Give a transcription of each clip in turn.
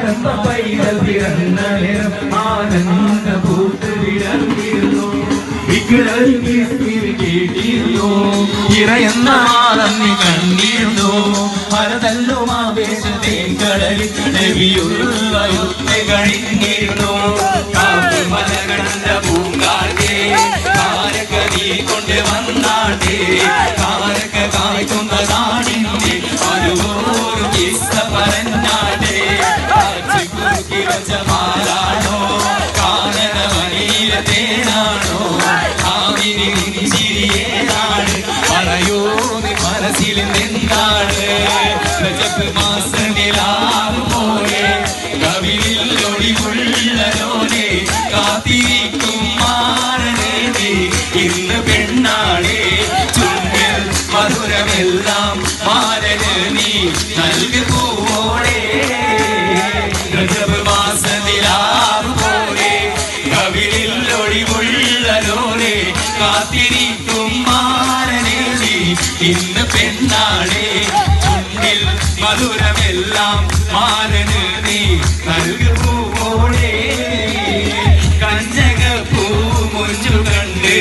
പരമ്പ പൈതൽ പിറന്ന നേരം ആനന്ദ പൂത്ത് വിടർന്നിരുന്നു കേട്ടിരുന്നു ഇറയെന്ന ആളന്നി കണ്ടിരുന്നു. പലതല്ലും ആവേശത്തെ കടലിൽ നബിയുള്ളയുത്തെ കഴിഞ്ഞിരുന്നു മലകടന്ന പൂങ്കാട്ടേ കാരക്ക നീ കൊണ്ട് വന്നാട്ടേ കാരക്ക കായ്ക്കുന്നതാണ് പറയൂ നീ മനസ്സിൽ നിന്നാണ് ഇന്ന് പെണ്ണാളെ ഉന്നിൽ മധുരമെല്ലാം മാലന് നീ. നൽകു പൂവോടെ കഞ്ചക പൂ മുഞ്ചു കണ്ട്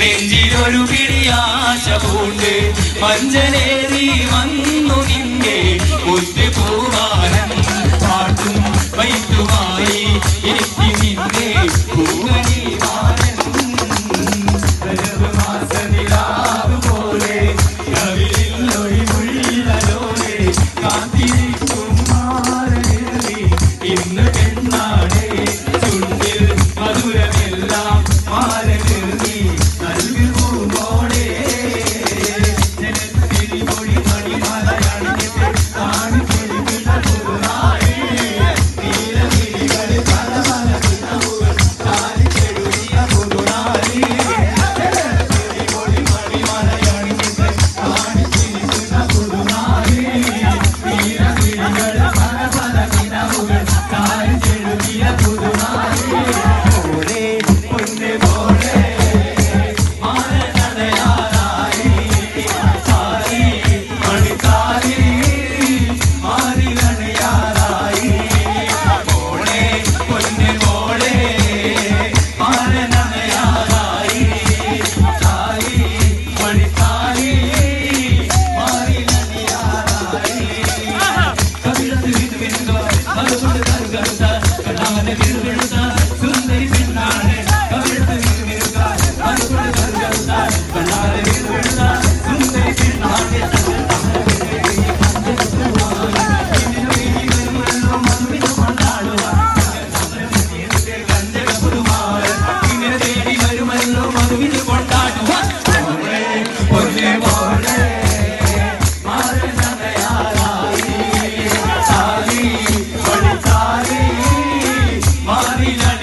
നെഞ്ചിലൊരു കിളിയാശ പൂണ്ട്. മഞ്ചലേറി വന്നു നിന്റെ மாட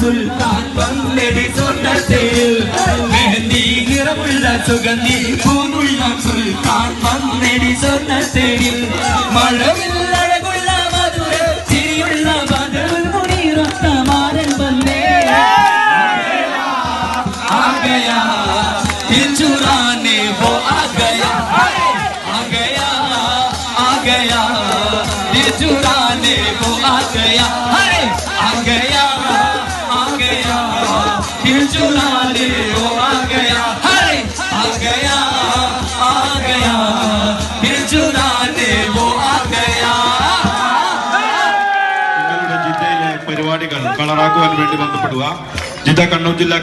സുൽത്താൻ വന്നടി സ്വർണത്തിൽ മെഹന്തി നിറമുള്ള സുഗന്ധി പൂനുള്ള സുൽത്താൻ വന്നടി സ്വർണത്തിൽ പരിപാടികൾ കളറാക്കുവാൻ വേണ്ടി ബന്ധപ്പെടുക. ജിദ്ദ കണ്ണൂർ ജില്ലാ